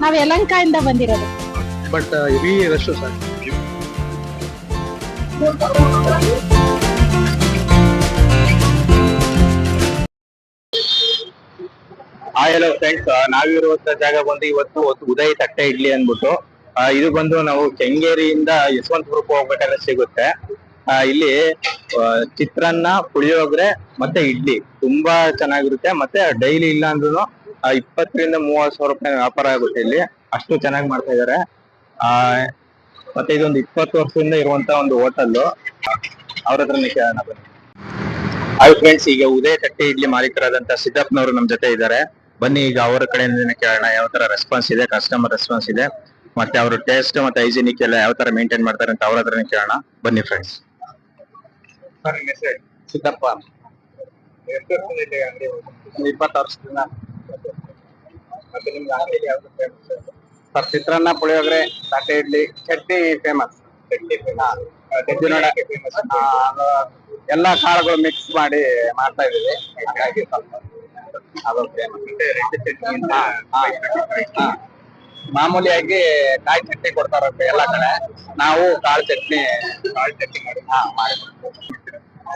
ನಾವ್ ಯಲಂಕಾಯಿಂದ ಬಂದಿರೋದು. But heavy rush sir hi hello friends ನಾವಿರುವಂತ ಜಾಗ ಬಂದು ಇವತ್ತು ಒಂದು ಉದಯ್ ತಟ್ಟೆ ಇಡ್ಲಿ ಅಂದ್ಬಿಟ್ಟು ಇದು ಬಂದು ನಾವು ಕೆಂಗೇರಿಯಿಂದ ಯಶವಂತಪುರಕ್ಕೆ ಹೋಗ್ಬೇಕಾದ್ರೆ ಸಿಗುತ್ತೆ. ಆ, ಇಲ್ಲಿ ಚಿತ್ರಾನ್ನ ಪುಳಿಯೋಗರೆ ಮತ್ತೆ ಇಡ್ಲಿ. ತುಂಬಾ ಚೆನ್ನಾಗಿರುತ್ತೆ. ಮತ್ತೆ ಡೈಲಿ ಇಲ್ಲ ಅಂದ್ರೂ ಇಪ್ಪತ್ತರಿಂದ ಮೂವತ್ತು ಸಾವಿರ ರೂಪಾಯಿ ವ್ಯಾಪಾರ ಆಗುತ್ತೆ ಇಲ್ಲಿ. ಅಷ್ಟು ಚೆನ್ನಾಗಿ ಮಾಡ್ತಾ ಇದಾರೆ. ಆ ಮತ್ತೆ ಇದೊಂದು ಇಪ್ಪತ್ತು ವರ್ಷದಿಂದ ಇರುವಂತ ಒಂದು ಹೋಟೆಲ್ ಅವ್ರ ಹತ್ರನೇ ಕೇಳೋಣ ಬನ್ನಿ. ಹಾಯ್ ಫ್ರೆಂಡ್ಸ್ ಈಗ ಉದಯ ತಟ್ಟೆ ಇಡ್ಲಿ ಮಾಲೀಕರಾದಂತ ಸಿದ್ದಪ್ಪನವರು ನಮ್ ಜೊತೆ ಇದ್ದಾರೆ ಬನ್ನಿ ಈಗ ಅವರ ಕಡೆಯಿಂದ ಕೇಳೋಣ. ಯಾವ ತರ ರೆಸ್ಪಾನ್ಸ್ ಇದೆ ಕಸ್ಟಮರ್ ರೆಸ್ಪಾನ್ಸ್ ಇದೆ ಮತ್ತೆ ಅವ್ರ ಟೇಸ್ಟ್ ಮತ್ತೆ ಹೈಜಿನಿಕ್ ಎಲ್ಲ ಯಾವ ತರ ಮೇಂಟೈನ್ ಮಾಡ್ತಾರೆ ಅಂತ ಅವ್ರ ಹತ್ರನೇ ಕೇಳೋಣ. ಬನ್ನಿ ಫ್ರೆಂಡ್ಸ್ ಸಿದ್ದಪ್ಪ. ಇಪ್ಪತ್ತು ವರ್ಷದಿಂದ. ಮತ್ತೆ ನಿಮ್ಗೆ ಯಾವ್ದು ಫೇಮಸ್ ಸರ್ ಚಿತ್ರಾನ್ನ ಪುಳಿಯೋಗರೆ ತಟ್ಟೆ ಇಡ್ಲಿ ಚಟ್ನಿ ಫೇಮಸ್ ಚಟ್ನಿ ಫೇಮಸ್ ಎಲ್ಲಾ ಕಾಳುಗಳು ಮಿಕ್ಸ್ ಮಾಡಿ ಮಾಡ್ತಾ ಇದೀವಿ ಹಾಗಾಗಿ ಸ್ವಲ್ಪ ಅದು. ಮಾಮೂಲಿಯಾಗಿ ಕಾಯಿ ಚಟ್ನಿ ಕೊಡ್ತಾರಂತೆ ಎಲ್ಲ ಕಡೆ. ನಾವು ಕಾಳು ಚಟ್ನಿ ಕಾಳು ಚಟ್ನಿ ಮಾಡಿ. ಹಾ ಮಾಡಿ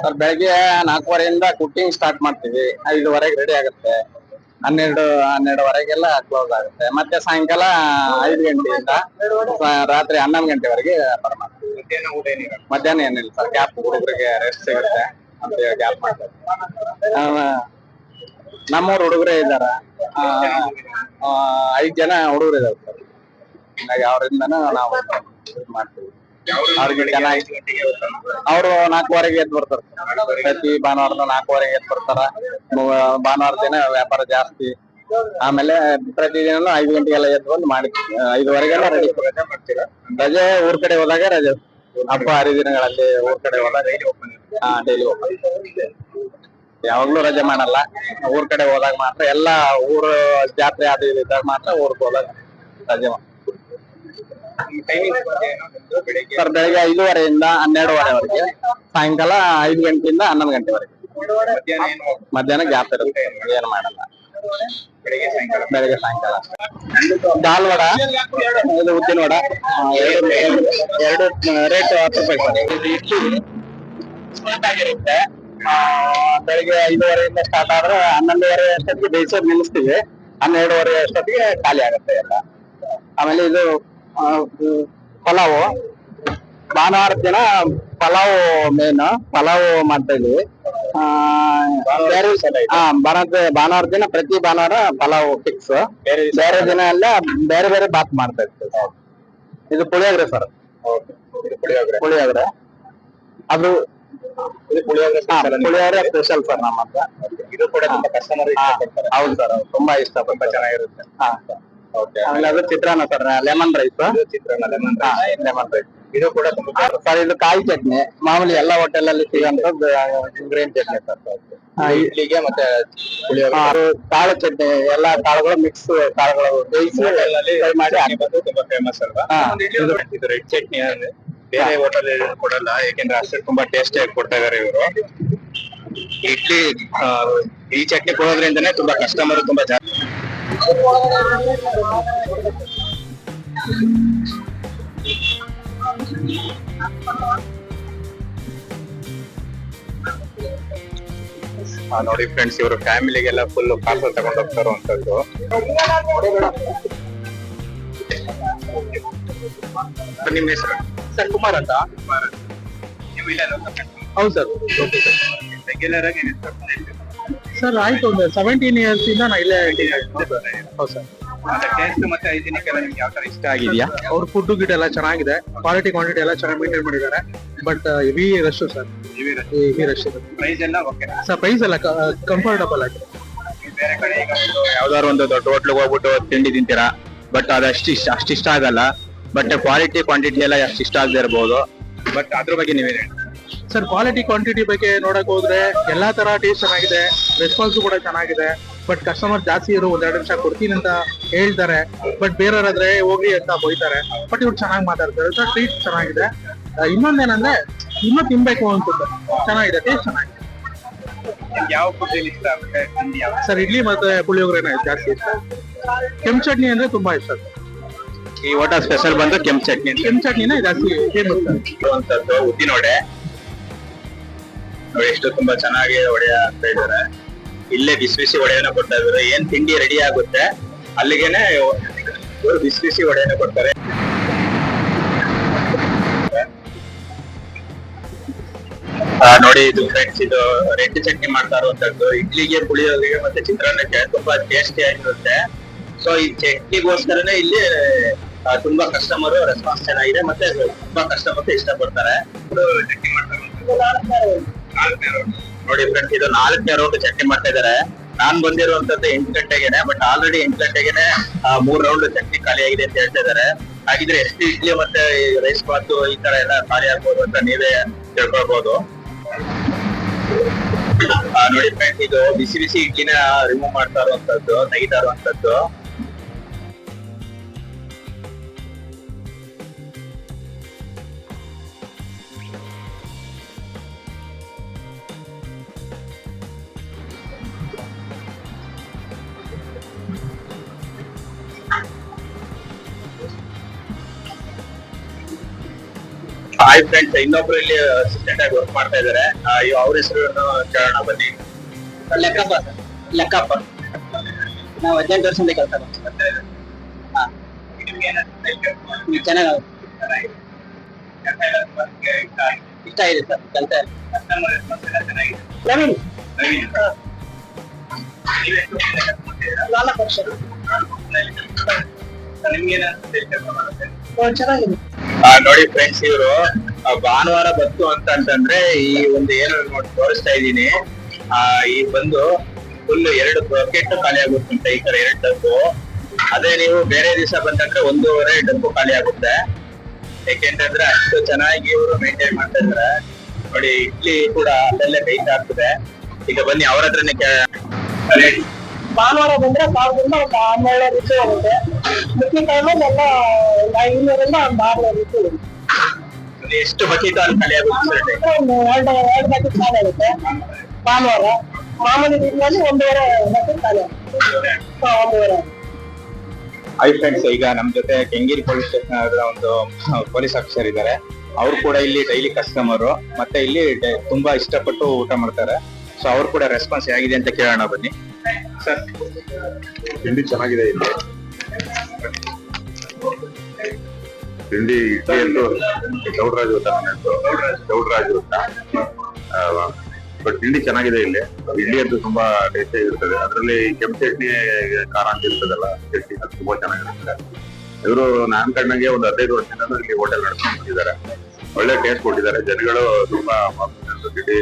ಸರ್ ಬೆಳಗ್ಗೆ ನಾಲ್ಕುವರೆಯಿಂದ ಕುಕಿಂಗ್ ಸ್ಟಾರ್ಟ್ ಮಾಡ್ತೀವಿ. ಐದುವರೆಗೆ ರೆಡಿ ಆಗುತ್ತೆ. ಹನ್ನೆರಡು ಹನ್ನೆರಡುವರೆಗೆಲ್ಲ ಕ್ಲೋಸ್ ಆಗುತ್ತೆ. ಮತ್ತೆ ಸಾಯಂಕಾಲ ಐದು ಗಂಟೆಯಿಂದ ರಾತ್ರಿ ಹನ್ನೊಂದು ಗಂಟೆವರೆಗೆ ವ್ಯಾಪಾರ ಮಾಡ್ತೀವಿ ಮಧ್ಯಾಹ್ನ ಏನಿಲ್ಲ ಸರ್ ಗ್ಯಾಪ್ ಹುಡುಗರಿಗೆ ರೆಸ್ಟ್ ಸಿಗುತ್ತೆ ಅಂತ ಗ್ಯಾಪ್ ಮಾಡ್ತಾರೆ. ನಮ್ಮೂರ್ ಹುಡುಗರೇ ಇದಾರ ಐದ್ ಜನ ಹುಡುಗರು ಇದಾರೆ ಸರ್ ಹಿಂಗಾಗಿ ಅವರಿಂದನೂ ನಾವು ಇದ್ ಮಾಡ್ತೀವಿ. ಅವರು ನಾಲ್ಕುವರೆಗೆ ಎದ್ದು ಬರ್ತಾರ. ಪ್ರತಿ ಭಾನುವಾರದ ನಾಲ್ಕುವರೆಗೆ ಎದ್ದು ಬರ್ತಾರ. ಭಾನುವಾರ ದಿನ ವ್ಯಾಪಾರ ಜಾಸ್ತಿ. ಆಮೇಲೆ ಪ್ರತಿದಿನ ಐದು ಗಂಟೆಗೆಲ್ಲ ಎದ್ದು ಬಂದು ಮಾಡಿ ಐದುವರೆಗೆಲ್ಲ ರೆಡಿ ರಜೆ ಊರ್ ಕಡೆ ಹೋದಾಗ ರಜೆ. ಹಬ್ಬ ಹರಿದಿನಗಳಲ್ಲಿ ಊರ್ ಕಡೆ ಹೋದಾಗ ಹಾ ಡೈಲಿ ಓಪನ್ ಯಾವಾಗ್ಲೂ ರಜೆ ಮಾಡಲ್ಲ. ಊರ್ ಕಡೆ ಹೋದಾಗ ಮಾತ್ರ ಎಲ್ಲಾ ಊರು ಜಾತ್ರೆ ಅದು ಇದು ಇದ್ದಾಗ ಮಾತ್ರ ಊರ್ಗ್ ಹೋದಾಗ ರಜೆ ಸರ್ ಬೆಳಿಗ್ಗೆ ಐದೂವರೆಯಿಂದ ಹನ್ನೆರಡುವರೆವರೆಗೆ ಸಾಯಂಕಾಲ ಐದು ಗಂಟೆಯಿಂದ ಹನ್ನೊಂದು ಗಂಟೆವರೆಗೆ. ಮಧ್ಯಾಹ್ನ ಗ್ಯಾಪ್ ಇರುತ್ತೆ. ಏನು ಮಾಡಲ್ಲ. ಬೆಳಿಗ್ಗೆ ಸಾಯಂಕಾಲ? ದಾಲ್ ವಡ ಇದು ಉದ್ದಿನ ವಡ ಎರಡು ಎರಡು ರೇಟ್ ಹತ್ತು ರೂಪಾಯಿ ಸರ್ ಇದು ಇಡ್ಲಿ ಸ್ಟಾರ್ಟ್ ಆಗಿರುತ್ತೆ. ಆ, ಬೆಳಿಗ್ಗೆ ಐದುವರೆಯಿಂದ ಸ್ಟಾರ್ಟ್ ಆದ್ರೆ ಹನ್ನೊಂದುವರೆ ಅಷ್ಟೊತ್ತಿಗೆ ಬೇಯಿಸೋದು ನಿಲ್ಲಿಸ್ತೀವಿ. ಹನ್ನೆರಡುವರೆ ಅಷ್ಟೊತ್ತಿಗೆ ಖಾಲಿ ಆಗುತ್ತೆ ಎಲ್ಲ. ಆಮೇಲೆ ಇದು ಪಲಾವು. ಭಾನುವಾರ ದಿನ ಪಲಾವ್ ಮೇನ್ ಪಲಾವ್ ಮಾಡ್ತಾ ಇದೀವಿ. ಭಾನುವಾರ ದಿನ ಪ್ರತಿ ಭಾನುವಾರ ಪಲಾವ್ ಫಿಕ್ಸ್ ಬೇರೆ ದಿನ ಎಲ್ಲ ಬೇರೆ ಬೇರೆ ಬಾತ್ ಮಾಡ್ತಾ ಇರ್ತೀವಿ ಇದು ಪುಳಿಯೋಗ್ರೆ ಸರ್. ಪುಳಿಯೋಗ್ರೆ. ಅದು ಪುಳಿಯೋಗ್ರೆ ಪುಳಿಯೋಗರೆ ಸ್ಪೆಷಲ್ ಸರ್ ನಮ್ಮ ಹತ್ರ ಇದು ಕೂಡ ತುಂಬಾ ಕಸ್ಟಮರ್ ಹೌದು ಸರ್ ತುಂಬಾ ಇಷ್ಟ ತುಂಬಾ ಚೆನ್ನಾಗಿರುತ್ತೆ. ಹಾ. ಆಮೇಲೆ ಅದು ಚಿತ್ರಾನ್ನ ಸರ್ ಲೆಮನ್ ರೈಸ್ ಚಿತ್ರಾನ್ನ ಲೆಮನ್ ಲೆಮನ್ ರೈಸ್ ಇದು ಕೂಡ ಸರ್ ಇದು ಕಾಯಿ ಚಟ್ನಿ. ಮಾಮೂಲಿ ಎಲ್ಲ ಹೋಟೆಲ್ ಅಲ್ಲಿ ಸಿಗುವಂತದ್ದು ಗ್ರೀನ್ ಚಟ್ನಿ ಸರ್. ಇಡ್ಲಿಗೆ ಮತ್ತೆ ಕಾಳು ಚಟ್ನಿ ಎಲ್ಲಾ ಕಾಳುಗಳು ಮಿಕ್ಸ್ ಕಾಳುಗಳು ಬೇಯಿಸಿ ಫ್ರೈ ಮಾಡಿ. ತುಂಬಾ ಫೇಮಸ್ ಅಲ್ವಾ? ಚಟ್ನಿ ಅಂದ್ರೆ ಬೇರೆ ಹೋಟೆಲ್ ಕೊಡಲ್ಲ ಯಾಕೆಂದ್ರೆ ಅಷ್ಟೇ ತುಂಬಾ ಟೇಸ್ಟಿ ಆಗಿ ಕೊಡ್ತಾ ಇದಾರೆ ಇವರು. ಇಡ್ಲಿ ಈ ಚಟ್ನಿ ಕೊಡೋದ್ರಿಂದನೇ ತುಂಬಾ ಕಸ್ಟಮರ್ ತುಂಬಾ ಜಾಸ್ತಿ. ನೋಡಿ ಫ್ರೆಂಡ್ಸ್ ಇವರು ಫ್ಯಾಮಿಲಿಗೆಲ್ಲ ಫುಲ್ ಪಾರ್ಸಲ್ ತಗೊಂಡು ಹೋಗ್ತಾರೋ ಅಂತದ್ದು. ನಿಮ್ಮ ಹೆಸರು? ಸರ್ ಕುಮಾರ್ ಅಂತ. ನೀವು ಇಲ್ಲ ಹೌದು ಸರ್. ರೆಗ್ಯುಲರ್ ಆಗಿ ಸರ್ ಆಯ್ತು ಒಂದು ಸೆವೆಂಟೀನ್ ಇಯರ್ಸ್ ಇಂದ ನಾ ಇಲ್ಲೇ ಹೌದು ಸರ್ ಟೇಸ್ಟ್ ಮತ್ತೆ ಹೈಜಿನಿಕ್ ಎಲ್ಲ ನಿಮ್ಗೆ ಯಾವ ತರ ಇಷ್ಟ ಆಗಿದೆಯಾ? ಅವ್ರ ಫುಡ್ ಗಿಡ್ ಎಲ್ಲ ಚೆನ್ನಾಗಿದೆ. ಕ್ವಾಲಿಟಿ ಕ್ವಾಂಟಿಟಿ ಎಲ್ಲ ಚೆನ್ನಾಗಿ ಮೇಂಟೈನ್ ಮಾಡಿದ್ದಾರೆ. But heavy rush sir heavy rush price ಎಲ್ಲ ಓಕೆ ಸರ್ ಪ್ರೈಸ್ ಎಲ್ಲ ಕಂಫರ್ಟಬಲ್ ಆಗಿದೆ. ಬೇರೆ ಕಡೆ ಈಗ ಯಾವ್ದಾದ್ರು ಒಂದು ದೊಡ್ಡ ಹೋಟ್ಲಿಗೆ ಹೋಗ್ಬಿಟ್ಟು ತಿಂಡಿ ತಿಂತೀರಾ? ಬಟ್ ಅದು ಅಷ್ಟು ಇಷ್ಟ ಅಷ್ಟು ಇಷ್ಟ ಆಗಲ್ಲ. ಬಟ್ ಕ್ವಾಲಿಟಿ ಕ್ವಾಂಟಿಟಿ ಎಲ್ಲ ಅಷ್ಟು ಇಷ್ಟ ಆಗದೆ ಇರಬಹುದು ಬಟ್ ಅದ್ರ ಬಗ್ಗೆ ನೀವೇನು ಹೇಳಿ ಸರ್ ಕ್ವಾಲಿಟಿ ಕ್ವಾಂಟಿಟಿ ಬಗ್ಗೆ ನೋಡಕ್ ಹೋದ್ರೆ ಎಲ್ಲಾ ತರ ಟೇಸ್ಟ್ ಚೆನ್ನಾಗಿದೆ ರೆಸ್ಪಾನ್ಸ್ ಕೂಡ ಚೆನ್ನಾಗಿದೆ ಬಟ್ ಕಸ್ಟಮರ್ ಜಾಸ್ತಿ ಇರೋ ಒಂದೆರಡು ನಿಮಿಷ ಕೊಡ್ತೀನಿ ಅಂತ ಹೇಳ್ತಾರೆ ಬಟ್ ಬೇರೆಯವರಾದ್ರೆ ಹೋಗಿ ಅಂತ ಬೈತಾರೆ ಬಟ್ ಇವ್ರು ಚೆನ್ನಾಗಿ ಮಾತಾಡ್ತಾರೆ. ಸರ್ ಟ್ರೀಟ್ ಚೆನ್ನಾಗಿದೆ. ಇನ್ನೊಂದೇನಂದ್ರೆ ಇನ್ನೂ ತಿನ್ಬೇಕು ಅನ್ಸುತ್ತೆ. ಚೆನ್ನಾಗಿದೆ ಟೇಸ್ಟ್ ಚೆನ್ನಾಗಿದೆ. ಯಾವ ಇಷ್ಟ ಸರ್ ಇಡ್ಲಿ ಮತ್ತೆ ಪುಳಿಯೋಗರೆನೇ ಜಾಸ್ತಿ ಇಷ್ಟ. ಕೆಂಪು ಚಟ್ನಿ ಅಂದ್ರೆ ತುಂಬಾ ಇಷ್ಟ. ಈ ಓಟ ಸ್ಪೆಷಲ್ ಬಂದು ಕೆಂಪು ಚಟ್ನಿ ಅಂತ. ಕೆಂಪು ಚಟ್ನಿನ ಜಾಸ್ತಿ ಫೇಮಸ್ ಇರುವಂತದ್ದು ಉದ್ದಿನ ವಡೆ ನೋಡಿ ಎಷ್ಟು ತುಂಬಾ ಚೆನ್ನಾಗಿ ವಡೆ ಆಗ್ತಾ ಇದಾರೆ ಇಲ್ಲೇ ಬಿಸಿ ಬಿಸಿ ವಡೆಯನ್ನ ಕೊಡ್ತಾ ಇದಾರೆ ಏನ್ ತಿಂಡಿ ರೆಡಿ ಆಗುತ್ತೆ? ಅಲ್ಲಿಗೆನೆ ಬಿಸಿ ಬಿಸಿ ವಡೆಯನ್ನ ಕೊಡ್ತಾರೆ. ನೋಡಿ ಇದು ಫ್ರೆಂಡ್ಸ್ ಇದು ರೆಡ್ ಚಟ್ನಿ ಮಾಡ್ತಾ ಇರುವಂತದ್ದು. ಇಡ್ಲಿಗೆ, ಪುಳಿಯೋಗರಿಗೆ ಮತ್ತೆ ಚಿತ್ರಾನ್ನಕ್ಕೆ ತುಂಬಾ ಟೇಸ್ಟಿ ಆಗಿರುತ್ತೆ. ಸೊ ಈ ಚಟ್ನಿಗೋಸ್ಕರನೇ ಇಲ್ಲಿ ತುಂಬಾ ಕಸ್ಟಮರ್ ರೆಸ್ಪಾನ್ಸ್ ಚೆನ್ನಾಗಿದೆ. ಮತ್ತೆ ತುಂಬಾ ಕಸ್ಟಮರ್ ಇಷ್ಟಪಡ್ತಾರೆ. ಚಟ್ನಿ ಮಾಡ್ತಾರೆ. ನೋಡಿ ಫ್ರೆಂಡ್ಸ್ ಇದು ನಾಲ್ಕನೇ ರೌಂಡ್ ಚಟ್ನಿ ಮಾಡ್ತಾ ಇದಾರೆ ನಾನ್ ಬಂದಿರುವಂತದ್ದು ಎಂಟು ಗಂಟೆಗೆನೆ ಬಟ್ ಆಲ್ರೆಡಿ ಎಂಟು ಗಂಟೆಗೆನೆ ಮೂರ್ ರೌಂಡ್ ಚಟ್ನಿ ಖಾಲಿ ಆಗಿದೆ ಅಂತ ಹೇಳ್ತಾ ಇದಾರೆ ಹಾಗಿದ್ರೆ ಎಷ್ಟು ಇಡ್ಲಿ ಮತ್ತೆ ರೈಸ್ ಬಾತು ಈ ತರ ಎಲ್ಲ ಖಾಲಿ ಆಗ್ಬೋದು ಅಂತ ನೀವೇ ತಿಳ್ಕೊಳ್ಬಹುದು ನೋಡಿ ಫ್ರೆಂಡ್ಸ್ ಇದು ಬಿಸಿ ಬಿಸಿ ಇಡ್ಲಿನ ರಿಮೂವ್ ಮಾಡ್ತಾ ಇರುವಂತದ್ದು, ತೆಗಿತಾ ಇರುವಂತದ್ದು. ಹಾಯ್ ಫ್ರೆಂಡ್ಸ್ ಇನ್ನೊಬ್ರು ಇಲ್ಲಿ ಅಸಿಸ್ಟೆಂಟ್ ಆಗಿ ವರ್ಕ್ ಮಾಡ್ತಾ ಇದಾರೆ. ಅವ್ರ ಹೆಸರು ಕೇಳೋಣ ಬನ್ನಿ. ಲೆಕ್ಕಪ್ಪ. ಸರ್ ಲೆಕ್ಕಪ್ಪ. ನಾವು ಹದಿನೆಂಟು ವರ್ಷದಿಂದ ಕೆಲಸ ಮಾಡ್ತೀವಿ ಚೆನ್ನಾಗಿ ಇಷ್ಟ ಇದೆ ಸರ್ ಕೆಲಸ ನವೀನ್. ನಾಲ್ಕು ವರ್ಷ. ಚೆನ್ನಾಗಿದೆ. ಆ, ನೋಡಿ ಫ್ರೆಂಡ್ಸ್ ಇವರು ಭಾನುವಾರ ಬಂತು ಅಂತ ಅಂತಂದ್ರೆ ಈ ಒಂದು ಏನು ನೋಡಿ ತೋರಿಸ್ತಾ ಇದ್ದೀನಿ. ಆ, ಈ ಬಂದು ಫುಲ್ ಎರಡು ಬಕೆಟ್ ಖಾಲಿ ಆಗುತ್ತೆ ಈ ತರ ಎರಡು ಡಬ್ಬು. ಅದೇ ನೀವು ಬೇರೆ ದಿವಸ ಬಂದಾಗ ಒಂದೂವರೆ ಡಬ್ಬು ಖಾಲಿ ಆಗುತ್ತೆ. ಯಾಕೆಂತಂದ್ರೆ ಅಷ್ಟು ಚೆನ್ನಾಗಿ ಇವರು ಮೇಂಟೈನ್ ಮಾಡ್ತಾ ಇದಾರೆ. ನೋಡಿ, ಇಡ್ಲಿ ಕೂಡ ಅಲ್ಲಲ್ಲೇ ಬೇಯ್ತಾ ಆಗ್ತದೆ. ಈಗ ಬನ್ನಿ, ಅವ್ರ ಹತ್ರನೇ ಭಾನುವಾರ ಬಂದ್ರೆ ಸಾವಿರದಿಂದ ಒಂದು ಹನ್ನೆರಡು ರುಚಿ ಆಗುತ್ತೆ ಮಿಕ್ಕಿ ಟೈಮಲ್ಲಿ ಎಲ್ಲ ಒಂದು ಐನೂರಿಂದ ಒಂದು ಆರ್ನೂರು ರುಚಿ ಇರುತ್ತೆ ಎಷ್ಟು ಬಕೆಟ್ ಅಂತ ಖಾಲಿ ಆಗುತ್ತೆ ಸರ್? ಒಂದು ಎರಡು ಎರಡು ಬಕೆಟ್ ಖಾಲಿ ಆಗುತ್ತೆ. ಭಾನುವಾರ. ಮಾಮೂಲಿ ದಿನದಲ್ಲಿ ಒಂದೂವರೆ ಬಕೆಟ್ ಖಾಲಿ ಆಗುತ್ತೆ. ಹಾ, ಒಂದೂವರೆ. ಫ್ರೆಂಡ್ಸ್ ಈಗ ನಮ್ ಜೊತೆ ಕೆಂಗೇರಿ ಪೊಲೀಸ್ ಸ್ಟೇಷನ್ ಒಂದು ಪೊಲೀಸ್ ಆಫೀಸರ್ ಇದ್ದಾರೆ. ಅವ್ರು ಕೂಡ ಇಲ್ಲಿ ಡೈಲಿ ಕಸ್ಟಮರ್ ಮತ್ತೆ ಇಲ್ಲಿ ತುಂಬಾ ಇಷ್ಟಪಟ್ಟು ಊಟ ಮಾಡ್ತಾರೆ. ಸೊ ಅವ್ರು ಕೂಡ ರೆಸ್ಪಾನ್ಸ್ ಹೇಗಿದೆ ಅಂತ ಕೇಳೋಣ ಬನ್ನಿ. ಸರ್. ತಿಂಡಿ ಚೆನ್ನಾಗಿದೆ ಇಲ್ಲಿ. ತಿಂಡಿ ಇಡ್ಲಿ ಅಂತೂ ಗೌಡ್ರಾಜ್ ಊಟ ಬಟ್ ತಿಂಡಿ ಚೆನ್ನಾಗಿದೆ ಇಲ್ಲಿ. ಇಡ್ಲಿ ಅಂತೂ ತುಂಬಾ ಟೇಸ್ಟಿ ಆಗಿರ್ತದೆ ಅದರಲ್ಲಿ ಕೆಂಪು ಚಟ್ನಿ, ಖಾರ ಅಂತ ಇರ್ತದಲ್ಲ ಚಟ್ನಿ ಅದು ತುಂಬಾ ಚೆನ್ನಾಗಿರ್ತದೆ ಇವರು ನಾನ್ ಕಣ್ಣಂಗೆ ಒಂದು ಹದಿನೈದು ವರ್ಷದಿಂದ ಇಲ್ಲಿ ಹೋಟೆಲ್ ಬಂದಿದ್ದಾರೆ. ಒಳ್ಳೆ ಟೇಸ್ಟ್ ಕೊಟ್ಟಿದ್ದಾರೆ. ಜನಗಳು ತುಂಬಾ ತಿಂಡಿ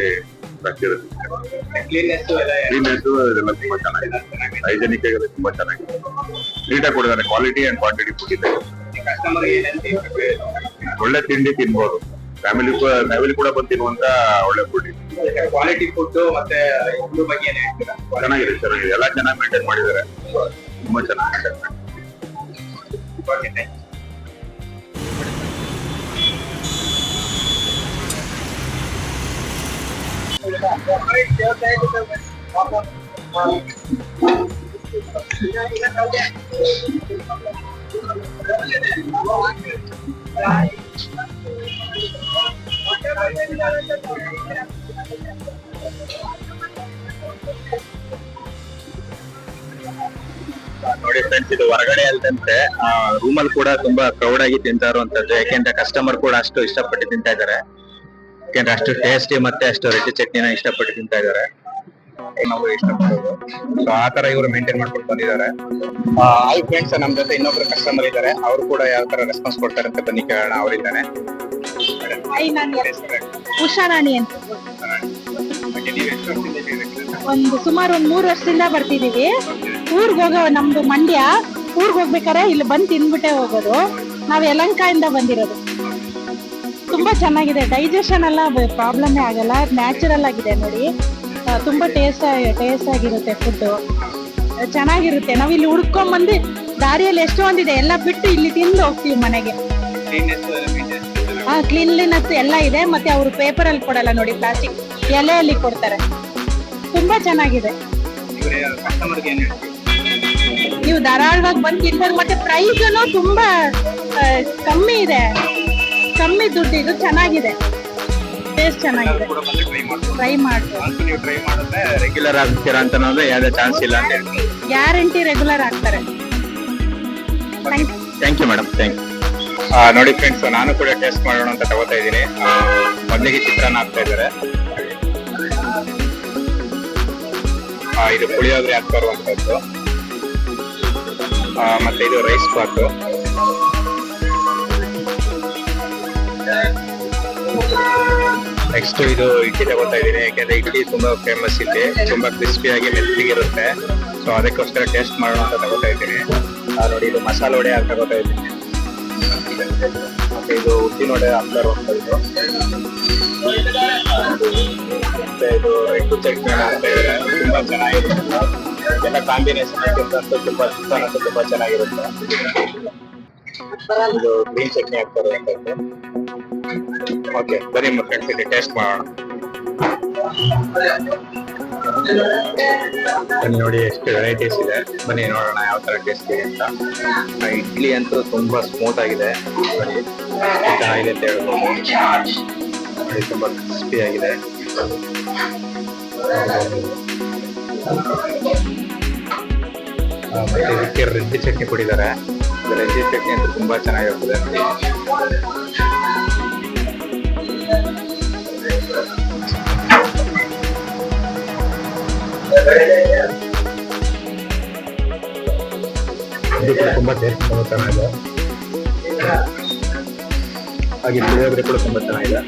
ಇರುತ್ತೆ ಕ್ಲೀನ್ನೆಸ್ ಇದೆಲ್ಲ ತುಂಬಾ ಚೆನ್ನಾಗಿದೆ. ಹೈಜೆನಿಕ್ ಆಗಿದೆ ತುಂಬಾ ಚೆನ್ನಾಗಿದೆ. ನೀಟಾಗಿ ಕೊಡಿದ್ದಾರೆ ಕ್ವಾಲಿಟಿ ಅಂಡ್ ಕ್ವಾಂಟಿಟಿ ಫುಡ್ ಇದೆ. ಒಳ್ಳೆ ತಿಂಡಿ ತಿನ್ಬೋದು. ಫ್ಯಾಮಿಲಿ ಫ್ಯಾಮಿಲಿ ಕೂಡ ಬಂದು ತಿನ್ನುವಂತ ಒಳ್ಳೆ ಫುಡ್ ಕ್ವಾಲಿಟಿ ಫುಡ್ ಮತ್ತೆ ಇದ್ರ ಬಗ್ಗೆ ಚೆನ್ನಾಗಿದೆ ಚೆನ್ನಾಗಿದೆ. ಎಲ್ಲ ಚೆನ್ನಾಗಿ ಮೇಂಟೈನ್ ಮಾಡಿದ್ದಾರೆ. ತುಂಬಾ ಚೆನ್ನಾಗಿದೆ. ಓಕೆ ಥ್ಯಾಂಕ್ Okay, ನೋಡಿ ಫ್ರೆಂಡ್ಸ್ ಇದು ಹೊರಗಡೆ ಅಲ್ದಂತೆ, ಆ ರೂಮಲ್ಲಿ ಕೂಡ ತುಂಬಾ ಕ್ರೌಡ್ ಆಗಿ ತಿಂತಾ ಇರುವಂತದ್ದು, ಯಾಕೆಂದ್ರೆ ಕಸ್ಟಮರ್ ಕೂಡ ಅಷ್ಟು ಇಷ್ಟಪಟ್ಟು ತಿಂತಾ ಇದಾರೆ ಯಾಕೆಂದ್ರೆ ಅಷ್ಟು ಟೇಸ್ಟಿ ಮತ್ತೆ ಅಷ್ಟು ರೆಡ್ಡಿ ಚಟ್ನಿನ ಇಷ್ಟಪಟ್ಟು ತಿಂತಾ ಇದ್ದಾರೆ. ನಾವು ಇಷ್ಟಪಡೋದು. ಸೊ ಆ ತರ ಇವರು ಮೇಂಟೈನ್ ಮಾಡ್ಕೊಂಡು ಬಂದಿದ್ದಾರೆ. ಹಾಯ್ ಫ್ರೆಂಡ್ಸ್ ನಮ್ ಜೊತೆ ಇನ್ನೊಬ್ರು ಕಸ್ಟಮರ್ ಇದ್ದಾರೆ. ಅವರು ಕೂಡ ಯಾವ ತರ ರೆಸ್ಪಾನ್ಸ್ ಕೊಡ್ತಾರೆ ಅಂತ ಬನ್ನಿ ಕೇಳೋಣ. ಅವರಿದ್ದಾನೆ. ಉಷಾರಾಣಿ ಅಂತ. ಒಂದು ಸುಮಾರು ಒಂದ್ ಮೂರು ವರ್ಷದಿಂದ ಬರ್ತಿದೀವಿ ಊರ್ಗ್ ಹೋಗೋ ನಮ್ದು ಮಂಡ್ಯ. ಊರ್ಗ್ ಹೋಗ್ಬೇಕಾರೆ ಇಲ್ಲಿ ಬಂದ್ ತಿನ್ಬಿಟ್ಟೆ ಹೋಗೋದು. ನಾವ್ ಯಲಂಕಾಯಿಂದ ಬಂದಿರೋದು. ತುಂಬಾ ಚೆನ್ನಾಗಿದೆ. ಡೈಜೆಷನ್ ಎಲ್ಲ ಪ್ರಾಬ್ಲಮ್ ಆಗಲ್ಲ. ನ್ಯಾಚುರಲ್ ಆಗಿದೆ ನೋಡಿ. ತುಂಬಾ ಟೇಸ್ಟ್ ಟೇಸ್ಟ್ ಆಗಿರುತ್ತೆ ಫುಡ್ ಚೆನ್ನಾಗಿರುತ್ತೆ. ನಾವ್ ಇಲ್ಲಿ ಹುಡ್ಕೊಂಡ್ ಬಂದು ದಾರಿಯಲ್ಲಿ ಎಷ್ಟೊಂದಿದೆ ಎಲ್ಲ ಬಿಟ್ಟು ಇಲ್ಲಿ ತಿಂದು ಹೋಗ್ತೀವಿ ಮನೆಗೆ. ಹಾ ಕ್ಲೀನ್ಲಿನೆಸ್ ಎಲ್ಲ ಇದೆ. ಮತ್ತೆ ಅವರು ಪೇಪರ್ ಅಲ್ಲಿ ಕೊಡಲ್ಲ ನೋಡಿ ಪ್ಲಾಸ್ಟಿಕ್ ಎಲೆಯಲ್ಲಿ ಕೊಡ್ತಾರೆ. ತುಂಬಾ ಚೆನ್ನಾಗಿದೆ. ನೀವು ಧಾರಾಳವಾಗಿ ಬಂದು ತಿನ್ಬೋದು ಮತ್ತೆ ಪ್ರೈಸ್ ತುಂಬಾ ಕಮ್ಮಿ ಇದೆ. ಕಮ್ಮಿ ದುಡ್ಡು ಇದು ಚೆನ್ನಾಗಿದೆ. ಟೇಸ್ಟ್ ಚೆನ್ನಾಗಿದೆ. ಟ್ರೈ ಮಾಡ್ಬೋದು ಟ್ರೈ ನೀವು ಮಾಡಿದ್ರೆ ರೆಗ್ಯುಲರ್ ಆಗ್ತೀರಾ ಅಂತ ಅಂದ್ರೆ ಯಾವುದೇ ಚಾನ್ಸ್ ಇಲ್ಲ ಅಂತ ಹೇಳ್ತೀನಿ. ಗ್ಯಾರಂಟಿ ರೆಗ್ಯುಲರ್ ಆಗ್ತಾರೆ. Thank you madam thank you ನೋಡಿ ಫ್ರೆಂಡ್ಸ್ ನಾನು ಕೂಡ ಟೆಸ್ಟ್ ಮಾಡೋಣ ಅಂತ ತಗೋತಾ ಇದ್ದೀನಿ. ಮೊದಲಿಗೆ ಚಿತ್ರಾನ್ನ ಹಾಕ್ತಾ ಇದ್ದಾರೆ. ಇದು ಪುಳಿಯೋಗರೆ ಹಾಕ್ತಾ ಇರುವಂತದ್ದು ಮತ್ತೆ ಇದು ರೈಸ್ ಬಾತು ನೆಕ್ಸ್ಟ್ ಇದು ಇಡ್ಲಿ ತಗೋತಾ ಇದ್ದೀನಿ ಯಾಕೆಂದ್ರೆ ಇಡ್ಲಿ ತುಂಬಾ ಫೇಮಸ್ ಇಲ್ಲಿ, ತುಂಬಾ ಕ್ರಿಸ್ಪಿಯಾಗಿ ಮೆತ್ತಗಿರುತ್ತೆ ಸೊ ಅದಕ್ಕೋಸ್ಕರ ಟೇಸ್ಟ್ ಮಾಡೋಣ ಅಂತ ತಗೋತಾ ಇದ್ದೀನಿ. ನೋಡಿ, ಇದು ಮಸಾಲೆ ವಡೆ ಅಂತ ತಗೋತಾ ಇದ್ದೀನಿ. ಇದು ಉದ್ದಿನ ವಡೆ ಹಾಕ್ತಾ ಇರುವಂತದ್ದು ಮತ್ತೆ ಇದು ರೆಡ್ ಚಟ್ನಿ ಅಂತ ಇದೆ ತುಂಬಾ ಚೆನ್ನಾಗಿರುತ್ತೆ. ಎಲ್ಲ ಕಾಂಬಿನೇಷನ್ ಆಗಿರ್ತಂತೂ ತುಂಬಾ ಅಂತೂ ತುಂಬಾ ಚೆನ್ನಾಗಿರುತ್ತೆ. ಇದು ಗ್ರೀನ್ ಚಟ್ನಿ ಹಾಕ್ತಾರೆ ಇರುವಂತದ್ದು ಓಕೆ ಬನ್ನಿ ಫ್ರೆಂಡ್ಸ್ ಇಲ್ಲಿ ಟೇಸ್ಟ್ ಮಾಡೋಣ. ಬನ್ನಿ ನೋಡಿ ಎಷ್ಟು ವೆರೈಟೀಸ್ ಇದೆ. ಬನ್ನಿ ನೋಡೋಣ ಯಾವ ತರ ಟೇಸ್ಟ್ ಇದೆ ಅಂತ. ಇಡ್ಲಿ ಅಂತೂ ತುಂಬಾ ಸ್ಮೂತ್ ಆಗಿದೆ. ಬನ್ನಿ. ಚೆನ್ನಾಗಿದೆ ಅಂತ ಹೇಳ್ಬೋದು. ತುಂಬಾ ಕ್ರಿಸ್ಪಿ ಆಗಿದೆ. ಮತ್ತೆ ಇದಕ್ಕೆ ರೆಡ್ಡಿ ಚಟ್ನಿ ಕೊಟ್ಟಿದ್ದಾರೆ. ರೆಡ್ಡಿ ಚಟ್ನಿ ಅಂತೂ ತುಂಬಾ ಚೆನ್ನಾಗಿರ್ತದೆ ಇದು ಕೂಡ ತುಂಬಾ ಟೇಸ್ಟ್ ಚೆನ್ನಾಗಿದೆ. ಹಾಗೆ ಪುಳಿಯೋಗರೆ ಕೂಡ ಚೆನ್ನಾಗಿದೆ.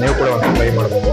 ನೀವು ಕೂಡ ಒಂದು ಟ್ರೈ ಮಾಡ್ಬೋದು.